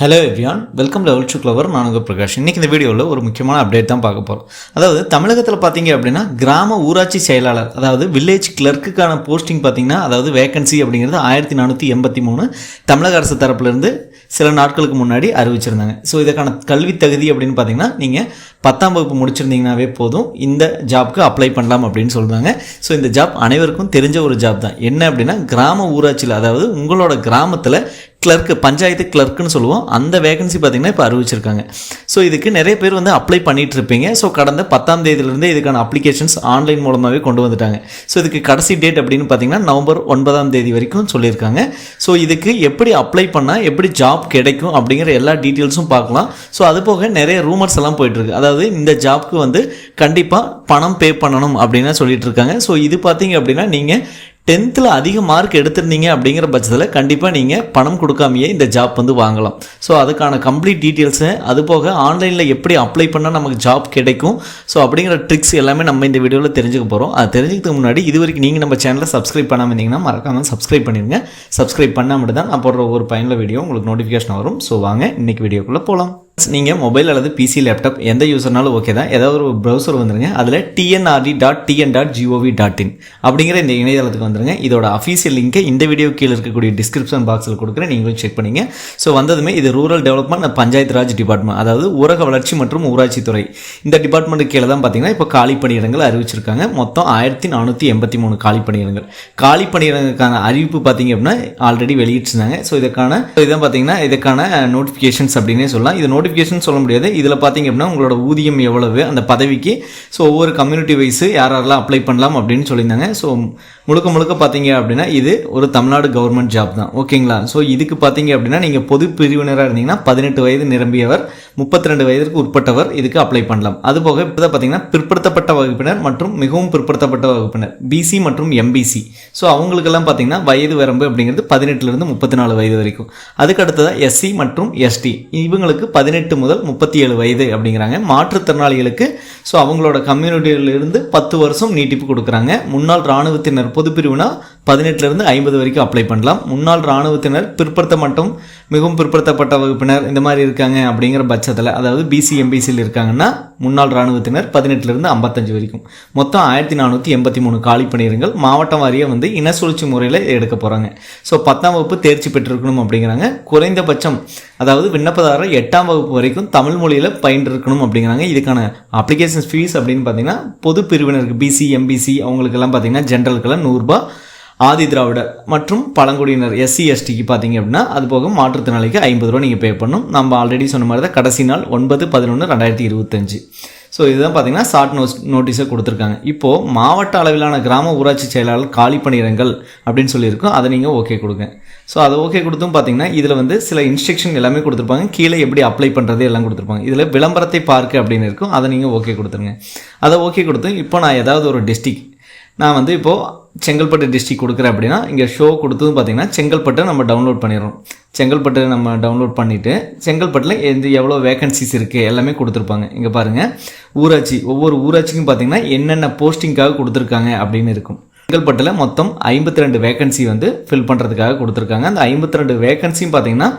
Hello everyone welcome level to clever நான் உங்கள் பிரகாஷ். இன்றைக்கி இந்த வீடியோவில் ஒரு முக்கியமான அப்டேட் தான் பார்க்க போகிறோம் அதாவது தமிழகத்தில் பார்த்தீங்க அப்படின்னா கிராம ஊராட்சி செயலாளர் அதாவது வில்லேஜ் கிளர்க்குக்கான போஸ்டிங் பார்த்தீங்கன்னா அதாவது வேகன்சி அப்படிங்கிறது ஆயிரத்தி நானூற்றி எண்பத்தி மூணு தமிழக அரசு தரப்புலேருந்து சில நாட்களுக்கு முன்னாடி அறிவிச்சிருந்தாங்க. ஸோ இதற்கான கல்வி தகுதி அப்படின்னு பார்த்தீங்கன்னா நீங்கள் பத்தாம் வகுப்பு முடிச்சிருந்தீங்கனாவே போதும். இந்த ஜாப்க்கு அப்ளை பண்ணலாம் அப்படின்னு சொல்கிறாங்க ஸோ இந்த ஜாப் அனைவருக்கும் தெரிஞ்ச ஒரு ஜாப் தான். என்ன அப்படின்னா கிராம ஊராட்சியில் அதாவது உங்களோட கிராமத்தில் கிளர்க்கு பஞ்சாயத்து கிளர்க்குன்னு சொல்லுவோம். அந்த வேகன்சி பார்த்தீங்கன்னா இப்போ அறிவிச்சிருக்காங்க. ஸோ இதுக்கு நிறைய பேர் வந்து அப்ளை பண்ணிட்டு இருப்பீங்க ஸோ கடந்த பத்தாம் தேதியிலேருந்தே இதுக்கான அப்ளிகேஷன்ஸ் ஆன்லைன் மூலமாகவே கொண்டு வந்துட்டாங்க. ஸோ இதுக்கு கடைசி டேட் அப்படின்னு பார்த்தீங்கன்னா நவம்பர் ஒன்பதாம் தேதி வரைக்கும் சொல்லியிருக்காங்க. ஸோ இதுக்கு எப்படி அப்ளை பண்ணால் எப்படி ஜாப் கிடைக்கும் அப்படிங்கிற எல்லா டீட்டெயில்ஸும் பார்க்கலாம். ஸோ அது போக நிறைய ரூமர்ஸ் எல்லாம் போயிட்டுருக்கு. அதாவது இந்த ஜாப்க்கு வந்து கண்டிப்பாக பணம் பே பண்ணணும் அப்படின்னு சொல்லிட்டு இருக்காங்க ஸோ இது பார்த்தீங்க அப்படின்னா நீங்கள் டென்த்தில் அதிக மார்க் எடுத்திருந்தீங்க அப்படிங்கிற பட்சத்தில் கண்டிப்பாக நீங்கள் பணம் கொடுக்காமையே இந்த ஜாப் வந்து வாங்கலாம். ஸோ அதுக்கான கம்ப்ளீட் டீட்டெயில்ஸு அது போக ஆன்லைனில் எப்படி அப்ளை பண்ணால் நமக்கு ஜாப் கிடைக்கும். ஸோ அப்படிங்கிற ட்ரிக்ஸ் எல்லாமே நம்ம இந்த வீடியோவில் தெரிஞ்சுக்க போகிறோம் அது தெரிஞ்சுக்கிறதுக்கு முன்னாடி இது வரைக்கும் நீங்கள் நம்ம சேனலை சப்ஸ்கிரைப் பண்ணாமல் இருந்தீங்கன்னா மறக்காமல் சப்ஸ்கிரைப் பண்ணிடுங்க சப்ஸ்கிரைப் பண்ணால் மட்டும் தான் நான் போடுற ஒரு பயனுள்ள வீடியோ உங்களுக்கு நோட்டிஃபிகேஷன் வரும். ஸோ வாங்க இன்றைக்கி வீடியோக்குள்ளே போகலாம் நீங்கள் மொபைல் அல்லது பிசி லேப்டாப் எந்த யூசர்னாலும் ஓகே தான். ஏதாவது ஒரு ப்ரௌசர் வந்துருங்க. அதில் TNRD dot TN dot GOV dot in அப்படிங்கிற இந்த இணையதளத்துக்கு வந்துருங்க. இதோட அஃபீஷியல் லிங்க்கை இந்த வீடியோ கீழே இருக்கக்கூடிய டிஸ்கிரிப்ஷன் பாக்ஸில் கொடுக்குறேன். நீங்களும் செக் பண்ணிங்க. ஸோ வந்ததுமே இது rural development panchayat Raj department அதாவது ஊரக வளர்ச்சி மற்றும் ஊராட்சி துறை. இந்த டிபார்ட்மெண்ட்டு கீழே தான் பார்த்தீங்கன்னா இப்போ காலி பணியிடங்கள் அறிவிச்சிருக்காங்க. மொத்தம் ஆயிரத்தி நானூற்றி எண்பத்தி மூணு காலி பணியிடங்கள். காலி பணியிடங்களுக்கான அறிவிப்பு பார்த்தீங்க அப்படின்னா ஆல்ரெடி வெளியிட்டிருந்தாங்க. ஸோ இதுக்கான இதான் பார்த்தீங்கன்னா இதுக்கான நோட்டிஃபிகேஷன்ஸ் அப்படின்னே சொல்லலாம். இது நோட்டிஃபிகேஷன் சொல்ல முடியாது. இதில் பார்த்தீங்க அப்படின்னா உங்களோட ஊதியம் எவ்வளவு அந்த பதவிக்கு. ஸோ ஒவ்வொரு கம்யூனிட்டி வைஸ் யார் யாரெல்லாம் அப்ளை பண்ணலாம் அப்படின்னு சொல்லியிருந்தாங்க. ஸோ முழுக்க முழுக்க பார்த்தீங்க அப்படின்னா இது ஒரு தமிழ்நாடு கவர்மெண்ட் ஜாப் தான். ஓகேங்களா ஸோ இதுக்கு பார்த்தீங்க அப்படின்னா நீங்கள் பொது பிரிவினராக இருந்தீங்கன்னா பதினெட்டு வயது நிரம்பியவர் முப்பத்தி ரெண்டு வயதிற்கு உட்பட்டவர் இதுக்கு அப்ளை பண்ணலாம். அது போக இப்போ பார்த்தீங்கன்னா பிற்படுத்தப்பட்ட வகுப்பினர் மற்றும் மிகவும் பிற்படுத்தப்பட்ட வகுப்பினர் பிசி மற்றும் எம்பிசி ஸோ அவங்களுக்கெல்லாம் பார்த்தீங்கன்னா வயது வரம்பு அப்படிங்கிறது பதினெட்டுலேருந்து முப்பத்தி நாலு வயது வரைக்கும். அதுக்கு அடுத்ததாக எஸ்சி மற்றும் எஸ்டி இவங்களுக்கு பதினெட்டு பதினெட்டு முதல் முப்பத்தி ஏழு வயது அப்படிங்கிறாங்க. மாற்றுத்திறனாளிகளுக்கு ஸோ அவங்களோட கம்யூனிட்டியிலிருந்து பத்து வருஷம் நீட்டிப்பு கொடுக்குறாங்க. முன்னாள் இராணுவத்தினர் பொதுப்பிரிவுனா பதினெட்டுலேருந்து ஐம்பது வரைக்கும் அப்ளை பண்ணலாம். முன்னாள் இராணுவத்தினர் பிற்படுத்த மட்டும் மிகவும் பிற்படுத்தப்பட்ட வகுப்பினர் இந்த மாதிரி இருக்காங்க அப்படிங்கிற பட்சத்தில் அதாவது பிசி எம்பிசியில் இருக்காங்கன்னா முன்னாள் இராணுவத்தினர் பதினெட்டுலேருந்து ஐம்பத்தஞ்சு வரைக்கும். மொத்தம் ஆயிரத்தி நானூற்றி எண்பத்தி மூணு காலி பணியிடங்கள் மாவட்டம் வாரியாக வந்து இன சுழற்சி முறையில் எடுக்க போகிறாங்க ஸோ பத்தாம் வகுப்பு தேர்ச்சி பெற்றிருக்கணும் அப்படிங்கிறாங்க. குறைந்தபட்சம் அதாவது விண்ணப்பதாரர் எட்டாம் வகுப்பு வரைக்கும் தமிழ் மொழியில் பயின்றிருக்கணும் அப்படிங்கிறாங்க. இதுக்கான அப்ளிகேஷன் ஃபீஸ் அப்படின்னு பார்த்தீங்கன்னா பொது பிரிவினருக்கு பிசி எம்பிசி அவங்களுக்கெல்லாம் பார்த்தீங்கன்னா ஜென்ரலுக்கெல்லாம் நூறுரூபா ஆதி திராவிடர் மற்றும் பழங்குடியினர் எஸ்சி எஸ்டிக்கு பார்த்தீங்க அப்படின்னா அது போக மாற்றுத்திறனாளிக்கு ஐம்பது ரூபா நீங்கள் பே பண்ணணும். நம்ம ஆல்ரெடி சொன்ன மாதிரி தான் கடைசி நாள் ஒன்பது பதினொன்று ரெண்டாயிரத்தி இருபத்தஞ்சு. ஸோ இதுதான் பார்த்தீங்கன்னா ஷார்ட் நோஸ் நோட்டீஸை கொடுத்துருக்காங்க. இப்போது மாவட்ட அளவிலான கிராம ஊராட்சி செயலாளர் காலி பணியிடங்கள் அப்படின்னு சொல்லியிருக்கோம். அதை நீங்கள் ஓகே கொடுங்க. ஸோ அதை ஓகே கொடுத்தும் பார்த்தீங்கன்னா இதில் வந்து சில இன்ஸ்ட்ரக்ஷன் எல்லாமே கொடுத்துருப்பாங்க. கீழே எப்படி அப்ளை பண்ணுறது எல்லாம் கொடுத்துருப்பாங்க. இதில் விளம்பரத்தை பார்க்க அப்படின்னு இருக்கும். அதை நீங்கள் ஓகே கொடுத்துருங்க. அதை ஓகே கொடுத்து இப்போ நான் ஏதாவது ஒரு டிஸ்ட்ரிக் நான் வந்து இப்போது செங்கல்பட்டு டிஸ்ட்ரிக் கொடுக்குறேன் அப்படின்னா இங்கே ஷோ கொடுத்ததும் பார்த்தீங்கன்னா செங்கல்பட்டை நம்ம டவுன்லோட் பண்ணிடுறோம். செங்கல்பட்டு நம்ம டவுன்லோட் பண்ணிவிட்டு செங்கல்பட்டில் எந்த எவ்வளோ வேகன்சிஸ் இருக்குது எல்லாமே கொடுத்துருப்பாங்க. இங்கே பாருங்கள் ஊராட்சி ஒவ்வொரு ஊராட்சிக்கும் பார்த்தீங்கன்னா என்னென்ன போஸ்டிங்காக கொடுத்துருக்காங்க அப்படின்னு இருக்கும். செங்கல்பட்டில் மொத்தம் ஐம்பத்தி ரெண்டு வேகன்சி வந்து ஃபில் பண்ணுறதுக்காக கொடுத்துருக்காங்க. அந்த ஐம்பத்தி ரெண்டு வேகன்சியும் பார்த்தீங்கன்னா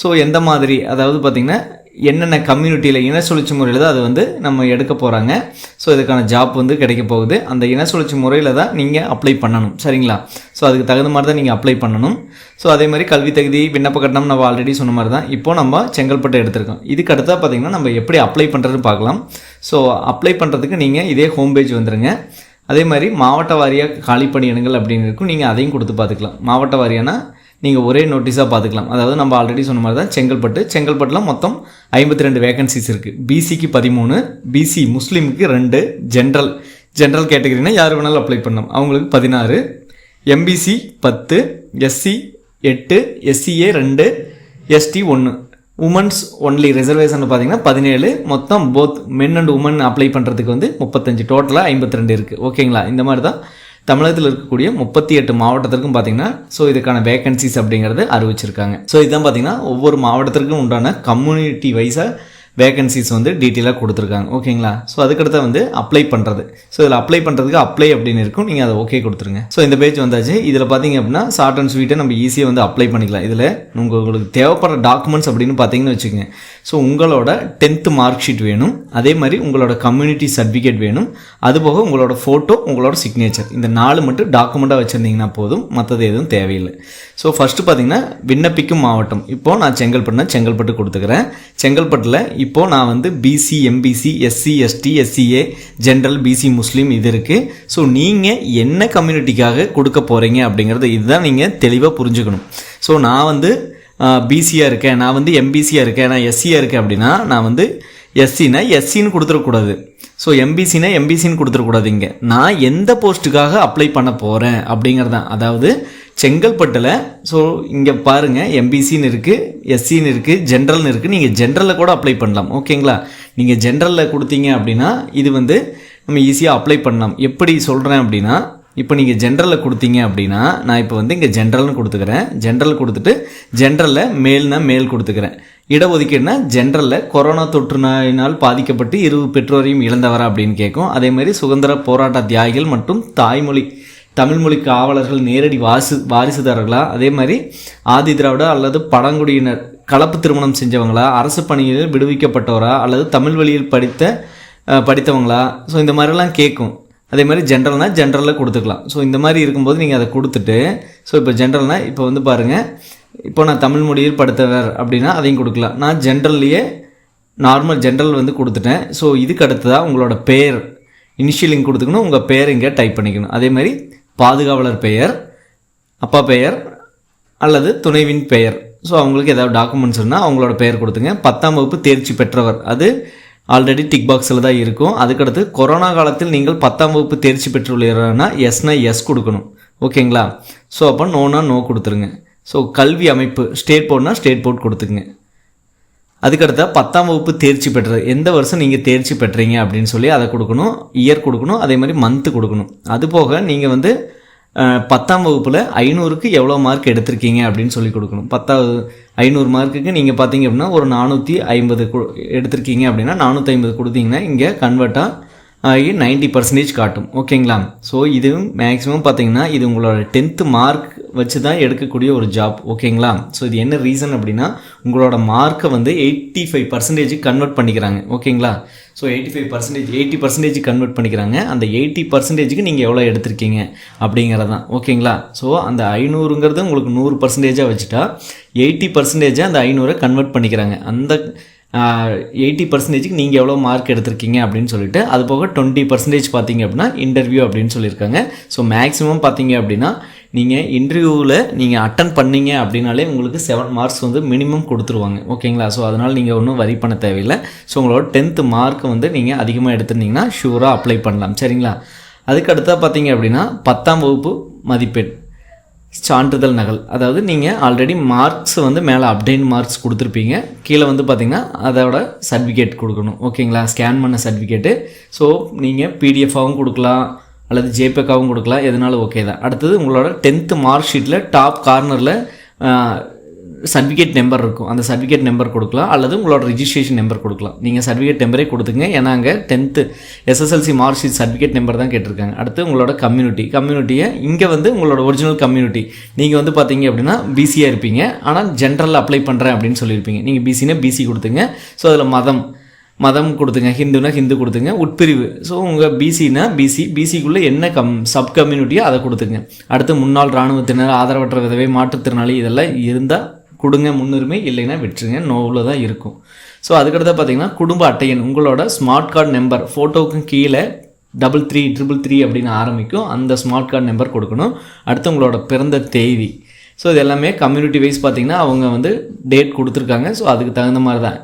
ஸோ எந்த மாதிரி அதாவது பார்த்திங்கன்னா என்னென்ன கம்யூனிட்டியில் இன சுழற்சி முறையில் தான் அது வந்து நம்ம எடுக்க போகிறாங்க ஸோ இதுக்கான ஜாப் வந்து கிடைக்க போகுது. அந்த இன சுழற்சி முறையில் தான் நீங்கள் அப்ளை பண்ணணும். சரிங்களா? ஸோ அதுக்கு தகுந்த மாதிரி தான் நீங்கள் அப்ளை பண்ணணும். ஸோ அதே மாதிரி கல்வி தகுதி விண்ணப்ப கட்டணம் நம்ம ஆல்ரெடி சொன்ன மாதிரி தான் இப்போ நம்ம செங்கல்பட்டு எடுத்திருக்கோம். இதுக்கு அடுத்தா பார்த்திங்கன்னா நம்ம எப்படி அப்ளை பண்ணுறதுன்னு பார்க்கலாம் ஸோ அப்ளை பண்ணுறதுக்கு நீங்கள் இதே ஹோம் பேஜ் வந்துடுங்க அதே மாதிரி மாவட்ட வாரியாக காலி பணியிடங்கள் அப்படின்னு இருக்கும். நீங்கள் அதையும் கொடுத்து பார்த்துக்கலாம். மாவட்ட வாரியானா நீங்கள் ஒரே நோட்டீஸாக பார்த்துக்கலாம் அதாவது நம்ம ஆல்ரெடி சொன்ன மாதிரி தான் செங்கல்பட்டு. செங்கல்பட்டில் மொத்தம் ஐம்பத்தி ரெண்டு வேகன்சிஸ் இருக்குது பிசிக்கு பதிமூணு பிசி முஸ்லீமுக்கு ரெண்டு ஜென்ரல் ஜென்ரல் கேட்டகரினா யார் வேணாலும் அப்ளை பண்ணலாம். அவங்களுக்கு பதினாறு எம்பிசி பத்து எஸ்சி எட்டு எஸ்சிஏ ரெண்டு எஸ்டி ஒன்று உமன்ஸ் ஒன்லி ரிசர்வேஷன் பார்த்தீங்கன்னா பதினேழு மொத்தம் both men and women apply பண்ணுறதுக்கு வந்து முப்பத்தஞ்சு. டோட்டலாக ஐம்பத்தி ரெண்டு இருக்குது ஓகேங்களா இந்த மாதிரி தான் தமிழகத்தில் இருக்கக்கூடிய முப்பத்தி எட்டு மாவட்டத்திற்கும் பார்த்தீங்கன்னா ஸோ இதுக்கான வேகன்சிஸ் அப்படிங்கிறது அறிவிச்சிருக்காங்க. ஸோ இதுதான் பார்த்தீங்கன்னா ஒவ்வொரு மாவட்டத்திற்கும் உண்டான கம்யூனிட்டி வைஸாக வேகன்சிஸ் வந்து டீட்டெயிலாக கொடுத்துருக்காங்க. ஓகேங்களா ஸோ அதுக்கடுத்து வந்து அப்ளை பண்ணுறது ஸோ இதில் அப்ளை பண்ணுறதுக்கு அப்ளை அப்படின்னு இருக்கும். நீங்கள் அதை ஓகே கொடுத்துருங்க. ஸோ இந்த பேஜ் வந்தாச்சு. இதில் பார்த்தீங்க அப்படின்னா ஷார்ட் அண்ட் ஸ்வீட்டை நம்ம ஈஸியாக வந்து அப்ளை பண்ணிக்கலாம். இதில் உங்களுக்கு தேவைப்படுற டாக்குமெண்ட்ஸ் அப்படின்னு பார்த்தீங்கன்னு வச்சுக்கோங்க. ஸோ உங்களோட டென்த்து மார்க் ஷீட் வேணும். அதே மாதிரி உங்களோட கம்யூனிட்டி சர்டிஃபிகேட் வேணும். அதுபோக உங்களோட ஃபோட்டோ உங்களோட சிக்னேச்சர் இந்த நாலு மட்டும் டாக்குமெண்ட்டாக வச்சுருந்தீங்கன்னா போதும். மற்றது எதுவும் தேவையில்லை. ஸோ ஃபஸ்ட்டு பார்த்தீங்கன்னா விண்ணப்பிக்கும் மாவட்டம். இப்போது நான் செங்கல்பட்டுனா செங்கல்பட்டு கொடுத்துக்கிறேன். செங்கல்பட்டில் இப்போது நான் வந்து BC MBC SC ST SCA general BC Muslim இது இருக்குது ஸோ நீங்கள் என்ன கம்யூனிட்டிக்காக கொடுக்க போகிறீங்க அப்படிங்கிறது இதுதான் நீங்கள் தெளிவாக புரிஞ்சுக்கணும். ஸோ நான் வந்து பிசியாக இருக்கேன். நான் வந்து எம்பிசியாக இருக்கேன். நான் எஸ்சியாக இருக்கேன் அப்படின்னா நான் வந்து எஸ்சினா எஸ்சின்னு கொடுத்துடக்கூடாது. ஸோ எம்பிசினா எம்பிசின்னு கொடுத்துடக்கூடாது இங்கே. நான் எந்த போஸ்ட்டுக்காக அப்ளை பண்ண போகிறேன் அப்படிங்கிறது தான் அதாவது செங்கல்பட்டில் ஸோ இங்கே பாருங்கள் எம்பிசின்னு இருக்குது எஸ்சின்னு இருக்குது ஜென்ரல்னு இருக்குது நீங்கள் ஜென்ரலில் கூட அப்ளை பண்ணலாம் ஓகேங்களா நீங்கள் ஜென்ரலில் கொடுத்தீங்க அப்படின்னா இது வந்து நம்ம ஈஸியாக அப்ளை பண்ணலாம். எப்படி சொல்கிறேன் அப்படின்னா இப்போ நீங்கள் ஜென்ரலில் கொடுத்தீங்க அப்படின்னா நான் இப்போ வந்து இங்கே ஜென்ரல்னு கொடுத்துக்கிறேன். ஜென்ரல் கொடுத்துட்டு ஜென்ரலில் மேல்னா மேல் கொடுத்துக்கிறேன். இடஒதுக்கீடுனா ஜென்ரலில் கொரோனா தொற்று நோயினால் பாதிக்கப்பட்டு இரு பெற்றோரையும் இழந்தவரா அப்படின்னு கேட்கும். அதே மாதிரி சுதந்திர போராட்ட தியாகிகள் மற்றும் தாய்மொழி தமிழ்மொழி காவலர்கள் நேரடி வாசு வாரிசுதாரர்களா? அதே மாதிரி ஆதி திராவிட அல்லது பழங்குடியினர் கலப்பு திருமணம் செஞ்சவங்களா? அரசு பணியில் விடுவிக்கப்பட்டவரா அல்லது தமிழ் வழியில் படித்த படித்தவங்களா? ஸோ இந்த மாதிரிலாம் கேட்கும் அதே மாதிரி ஜென்ரல்னால் ஜென்ரலில் கொடுத்துக்கலாம். ஸோ இந்த மாதிரி இருக்கும்போது நீங்கள் அதை கொடுத்துட்டு ஸோ இப்போ ஜென்ரல்னால் இப்போ வந்து பாருங்கள் இப்போ நான் தமிழ் மொழியில் படித்தவர் அப்படின்னா அதையும் கொடுக்கலாம். நான் ஜென்ரல்லையே நார்மல் ஜென்ரல் வந்து கொடுத்துட்டேன். ஸோ இதுக்கு அடுத்ததாக உங்களோட பெயர் இனிஷியலிங் கொடுத்துக்கணும் உங்கள் பேர் இங்கே டைப் பண்ணிக்கணும். அதே மாதிரி பாதுகாவலர் பெயர் அப்பா பெயர் அல்லது துணைவின் பெயர். ஸோ அவங்களுக்கு ஏதாவது டாக்குமெண்ட்ஸ் இருந்தால் அவங்களோட பெயர் கொடுத்துங்க. பத்தாம் வகுப்பு தேர்ச்சி பெற்றவர். அது ஆல்ரெடி டிக் பாக்ஸில் தான் இருக்கும். அதுக்கடுத்து கொரோனா காலத்தில் நீங்கள் பத்தாம் வகுப்பு தேர்ச்சி பெற்றுள்ளீர்கள்னா எஸ்னா எஸ் கொடுக்கணும். ஓகேங்களா? ஸோ அப்போ நோனா நோ கொடுத்துருங்க. ஸோ கல்வி அமைப்பு ஸ்டேட் போர்ட்னா ஸ்டேட் போர்ட் கொடுத்துங்க அதுக்கடுத்த பத்தாம் வகுப்பு தேர்ச்சி பெற்றது. எந்த வருஷம் நீங்கள் தேர்ச்சி பெற்றீங்க அப்படின்னு சொல்லி அதை கொடுக்கணும். இயர் கொடுக்கணும். அதே மாதிரி மந்த்து கொடுக்கணும். அது போக நீங்கள் வந்து பத்தாம் வகுப்பில் ஐநூறுக்கு எவ்வளோ மார்க் எடுத்திருக்கீங்க அப்படின்னு சொல்லி கொடுக்கணும். பத்தாவது ஐநூறு மார்க்குக்கு நீங்கள் பார்த்தீங்க அப்படின்னா ஒரு நானூற்றி ஐம்பது எடுத்திருக்கீங்க அப்படின்னா நானூற்றி ஐம்பது கொடுத்தீங்கன்னா இங்கே கன்வெர்ட்டாக ஆகி நைன்ட்டி பர்சன்டேஜ் காட்டும். ஓகேங்களா ஸோ இது மேக்ஸிமம் பார்த்தீங்கன்னா இது உங்களோட டென்த்து மார்க் வச்சு தான் எடுக்கக்கூடிய ஒரு ஜாப் ஓகேங்களா ஸோ இது என்ன ரீசன் அப்படின்னா உங்களோட மார்க்கை வந்து எயிட்டி ஃபைவ் பர்சன்டேஜ் கன்வெர்ட் பண்ணிக்கிறாங்க. ஓகேங்களா so eighty five percentage eighty percentage convert பண்ணிக்கிறாங்க. அந்த எயிட்டி பர்சன்டேஜுக்கு நீங்கள் எவ்வளோ எடுத்திருக்கீங்க அப்படிங்கிறதான். ஓகேங்களா ஸோ அந்த ஐநூறுங்கிறது உங்களுக்கு நூறு பர்சன்டேஜாக வச்சுட்டா எயிட்டி பர்சன்டேஜாக அந்த ஐநூறை கன்வெர்ட் பண்ணிக்கிறாங்க. அந்த எயிட்டி பர்சன்டேஜுக்கு நீங்கள் எவ்வளோ மார்க் எடுத்திருக்கீங்க அப்படின்னு சொல்லிட்டு அது போக டுவெண்ட்டி பர்சன்டேஜ் பார்த்தீங்க அப்படின்னா இன்டர்வியூ அப்படின்னு சொல்லியிருக்காங்க. ஸோ மேக்ஸிமம் பார்த்தீங்க அப்படின்னா நீங்கள் இன்டர்வியூவில் நீங்கள் அட்டன் பண்ணீங்க அப்படின்னாலே உங்களுக்கு செவன் மார்க்ஸ் வந்து மினிமம் கொடுத்துருவாங்க. ஓகேங்களா ஸோ அதனால் நீங்கள் ஒன்றும் வரி பண்ண தேவையில்லை. ஸோ உங்களோட டென்த்து மார்க் வந்து நீங்கள் அதிகமாக எடுத்திருந்தீங்கன்னா ஷூராக அப்ளை பண்ணலாம். சரிங்களா? அதுக்கு அடுத்தா பார்த்தீங்க அப்படின்னா பத்தாம் வகுப்பு மதிப்பெண். சான்றிதழ் நகல். அதாவது நீங்கள் ஆல்ரெடி மார்க்ஸ் வந்து மேலே அப்டேட் மார்க்ஸ் கொடுத்துருப்பீங்க. கீழே வந்து பார்த்தீங்கன்னா அதோட சர்டிஃபிகேட் கொடுக்கணும். ஓகேங்களா ஸ்கேன் பண்ண சர்டிஃபிகேட்டு ஸோ நீங்கள் பிடிஎஃபாகவும் கொடுக்கலாம் அல்லது ஜேபேக்காகவும் கொடுக்கலாம். எதுனாலும் ஓகே தான். அடுத்தது உங்களோட டென்த்து மார்க் ஷீட்டில் டாப் கார்னரில் சர்டிஃபிகேட் நம்பர் இருக்கும். அந்த சர்டிஃபிகேட் நம்பர் கொடுக்கலாம். அல்லது உங்களோட ரிஜிஸ்ட்ரேஷன் நம்பர் கொடுக்கலாம். நீங்கள் சர்டிஃபிகேட் நம்பரே கொடுத்துங்க ஏன்னா அங்கே tenth SSLC mark sheet certificate number தான் கேட்டிருக்காங்க. அடுத்து உங்களோட கம்யூனிட்டி கம்யூனிட்டியை இங்கே வந்து உங்களோட ஒரிஜினல் கம்யூனிட்டி நீங்கள் வந்து பார்த்தீங்க அப்படின்னா பிசியாக இருப்பீங்க. ஆனால் ஜென்ரல் அப்ளை பண்ணுறேன் அப்படின்னு சொல்லியிருப்பீங்க. நீங்கள் பிசினா பிசி கொடுத்துங்க. ஸோ அதில் மதம். மதம் கொடுத்துங்க. ஹிந்துனா ஹிந்து கொடுத்துங்க. உட்பிரிவு. ஸோ உங்கள் பிசினா பிசி பிசிக்குள்ளே என்ன கம் சப் கம்யூனிட்டியோ அதை கொடுத்துங்க அடுத்து முன்னாள் இராணுவத்தினர் ஆதரவற்ற விதவை மாற்றுத்திறனாளி இதெல்லாம் இருந்தால் கொடுங்க முன்னுரிமை இல்லைன்னா விட்டுருங்க. நோவில் தான் இருக்கும். ஸோ அதுக்கடுத்து பார்த்தீங்கன்னா குடும்ப அட்டையன். உங்களோட ஸ்மார்ட் கார்டு நம்பர் ஃபோட்டோவுக்கும் கீழே டபுள் த்ரீ ட்ரிபிள் த்ரீ அப்படின்னு ஆரம்பிக்கும். அந்த ஸ்மார்ட் கார்டு நம்பர் கொடுக்கணும். அடுத்து உங்களோட பிறந்த தேதி. ஸோ இது எல்லாமே கம்யூனிட்டி வைஸ் பார்த்தீங்கன்னா அவங்க வந்து டேட் கொடுத்துருக்காங்க. ஸோ அதுக்கு தகுந்த மாதிரி தான்.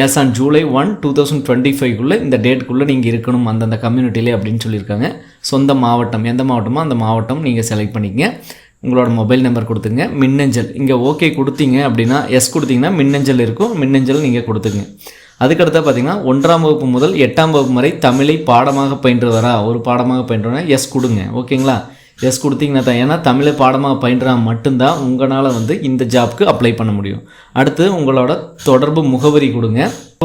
As on July one two thousand twenty ஃபைவ்க்குள்ளே இந்த டேட்டுக்குள்ளே நீங்கள் இருக்கணும் அந்தந்த கம்யூனிட்டிலே அப்படின்னு சொல்லியிருக்காங்க. சொந்த மாவட்டம் எந்த மாவட்டமோ அந்த மாவட்டம் நீங்கள் செலக்ட் பண்ணிக்கங்க. உங்களோட மொபைல் நம்பர் கொடுத்துங்க மின்னஞ்சல். இங்கே ஓகே கொடுத்தீங்க அப்படின்னா எஸ் கொடுத்தீங்கன்னா மின்னஞ்சல் இருக்கும். மின்னஞ்சல் நீங்கள் கொடுத்துங்க அதுக்கடுத்து பார்த்தீங்கன்னா ஒன்றாம் வகுப்பு முதல் எட்டாம் வகுப்பு வரை தமிழை பாடமாக பயின்றவரா? ஒரு பாடமாக பயின்றோன்னா எஸ் கொடுங்க. ஓகேங்களா எஸ் கொடுத்தீங்கன்னா தான். ஏன்னா தமிழை பாடமாக பயின்றா மட்டும்தான் உங்களால் வந்து இந்த ஜாப்க்கு அப்ளை பண்ண முடியும். அடுத்து உங்களோட தொடர்பு முகவரி கொடுங்க.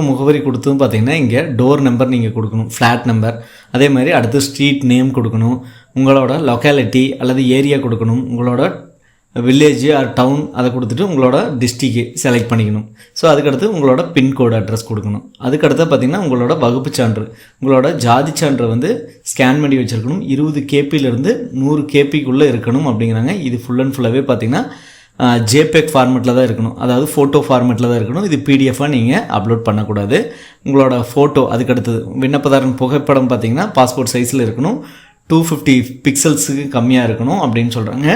முகவரி கொடுத்ததும் பார்த்தீங்கன்னா இங்கே டோர் நம்பர் நீங்கள் கொடுக்கணும். ஃப்ளாட் நம்பர் அதே மாதிரி அடுத்து ஸ்ட்ரீட் நேம் கொடுக்கணும். உங்களோட லொக்காலிட்டி அல்லது ஏரியா கொடுக்கணும். உங்களோட வில்லேஜ் ஆர் டவுன் அதை கொடுத்துட்டு உங்களோட டிஸ்ட்ரிக்கு செலக்ட் பண்ணிக்கணும். ஸோ அதுக்கடுத்து உங்களோட பின்கோடு அட்ரஸ் கொடுக்கணும். அதுக்கடுத்து பார்த்தீங்கன்னா உங்களோட வகுப்பு சான்று உங்களோட ஜாதி சான்றை வந்து ஸ்கேன் பண்ணி வச்சுருக்கணும். இருபது கேபியிலேருந்து நூறு கேபிக்குள்ளே இருக்கணும் அப்படிங்கிறாங்க. இது ஃபுல் அண்ட் ஃபுல்லாகவே பார்த்தீங்கன்னா ஜேபேக் ஃபார்மெட்டில் தான் இருக்கணும். அதாவது ஃபோட்டோ ஃபார்மெட்டில் தான் இருக்கணும். இது பிடிஎஃபாக நீங்கள் அப்லோட் பண்ணக்கூடாது. உங்களோட ஃபோட்டோ அதுக்கடுத்தது விண்ணப்பதாரன் புகைப்படம் பார்த்தீங்கன்னா பாஸ்போர்ட் சைஸில் இருக்கணும். டூ ஃபிஃப்டி பிக்சல்ஸுக்கு கம்மியாக இருக்கணும் அப்படின்னு சொல்கிறாங்க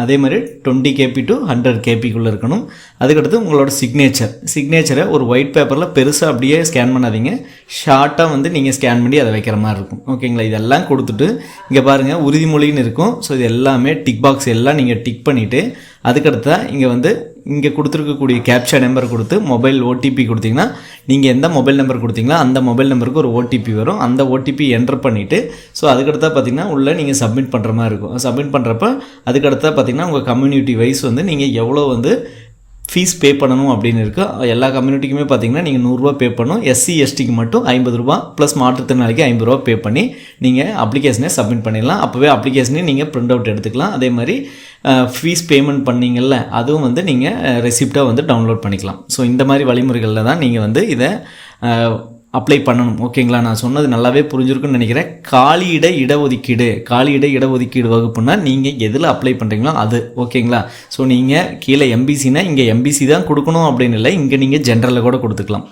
அதே மாதிரி டுவெண்ட்டி கேபி டு ஹண்ட்ரட் கேபிக்குள்ளே இருக்கணும். அதுக்கடுத்து உங்களோட சிக்னேச்சர் சிக்னேச்சரை ஒரு ஒயிட் பேப்பரில் பெருசாக அப்படியே ஸ்கேன் பண்ணாதீங்க. ஷார்ட்டாக வந்து நீங்கள் ஸ்கேன் பண்ணி அதை வைக்கிற மாதிரி இருக்கும். ஓகேங்களா இதெல்லாம் கொடுத்துட்டு இங்கே பாருங்கள் உறுதிமொழின்னு இருக்கும். ஸோ இது எல்லாமே டிக் பாக்ஸ் எல்லாம் நீங்கள் டிக் பண்ணிவிட்டு அதுக்கடுத்து இங்கே வந்து இங்கே கொடுத்துருக்கக்கூடிய கேப்சா நம்பர் கொடுத்து மொபைல் ஓடிபி கொடுத்தீங்கன்னா நீங்கள் எந்த மொபைல் நம்பர் கொடுத்தீங்களோ அந்த மொபைல் நம்பருக்கு ஒரு ஓடிபி வரும். அந்த ஓடிபி என்டர் பண்ணிவிட்டு ஸோ அதுக்கடுத்தா பார்த்தீங்கன்னா உள்ளே நீங்கள் சப்மிட் பண்ணுற மாதிரி இருக்கும். சப்மிட் பண்ணுறப்ப அதுக்கடுத்தா பார்த்தீங்கன்னா உங்கள் கம்யூனிட்டி வைஸ் வந்து நீங்கள் எவ்வளோ வந்து ஃபீஸ் பே பண்ணணும் அப்படின்னு இருக்குது எல்லா கம்யூனிட்டிக்குமே பார்த்தீங்கன்னா நீங்கள் நூறுரூவா பே பண்ணணும். எஸ்சி எஸ்டிக்கு மட்டும் ஐம்பது ரூபா ப்ளஸ் மாற்றுத்திறனாளிக்கு ஐம்பது ரூபா பே பண்ணி நீங்கள் அப்ளிகேஷனே சப்மிட் பண்ணிடலாம். அப்போவே அப்ளிகேஷனே நீங்கள் ப்ரிண்ட் அவுட் எடுத்துக்கலாம். அதே மாதிரி ஃபீஸ் பேமெண்ட் பண்ணிங்கள்ல அதுவும் வந்து நீங்கள் ரெசிப்டாக வந்து டவுன்லோட் பண்ணிக்கலாம். ஸோ இந்த மாதிரி வழிமுறைகளில் தான் நீங்கள் வந்து இதை அப்ளை பண்ணணும். ஓகேங்களா நான் சொன்னது நல்லாவே புரிஞ்சிருக்குன்னு நினைக்கிறேன். காலியிட இடஒதுக்கீடு. காலியிட இடஒதுக்கீடு வகுப்புனா நீங்கள் எதில் அப்ளை பண்ணுறீங்களோ அது. ஓகேங்களா ஸோ நீங்கள் கீழே எம்பிசினா இங்கே எம்பிசி தான் கொடுக்கணும் அப்படின்னு இல்லை. இங்கே நீங்கள் ஜென்ரலில் கூட கொடுத்துக்கலாம்.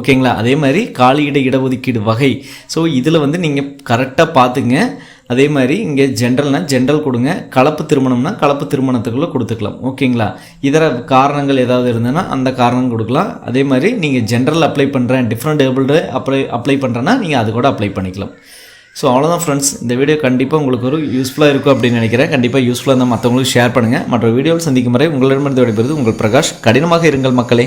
ஓகேங்களா அதே மாதிரி காலியிட இடஒதுக்கீடு வகை. ஸோ இதில் வந்து நீங்கள் கரெக்டாக பார்த்துங்க. அதே மாதிரி இங்கே ஜென்ரல்னால் ஜென்ரல் கொடுங்க. கலப்பு திருமணம்னா கலப்பு திருமணத்துக்குள்ளே கொடுத்துக்கலாம். ஓகேங்களா? இதர காரணங்கள் ஏதாவது இருந்ததுன்னா அந்த காரணம் கொடுக்கலாம். அதே மாதிரி நீங்கள் ஜென்ரல் அப்ளை பண்ணுறேன் டிஃப்ரெண்ட் டேபிள்டு அப்ளை அப்ளை பண்ணுறேன்னா நீங்கள் அது கூட அப்ளை பண்ணிக்கலாம். ஸோ அவ்வளோதான் ஃப்ரெண்ட்ஸ் இந்த வீடியோ கண்டிப்பாக உங்களுக்கு ஒரு யூஸ்ஃபுல்லாக இருக்கும் அப்படின்னு நினைக்கிறேன். கண்டிப்பாக யூஸ்ஃபுல்லாக இருந்தால் மற்றவங்களுக்கு ஷேர் பண்ணுங்கள் மற்ற வீடியோவில் சந்திக்கும் வரை உங்களிடமிருந்து விடைபெறுது உங்கள் பிரகாஷ். கடினமாக இருங்கள் மக்களே.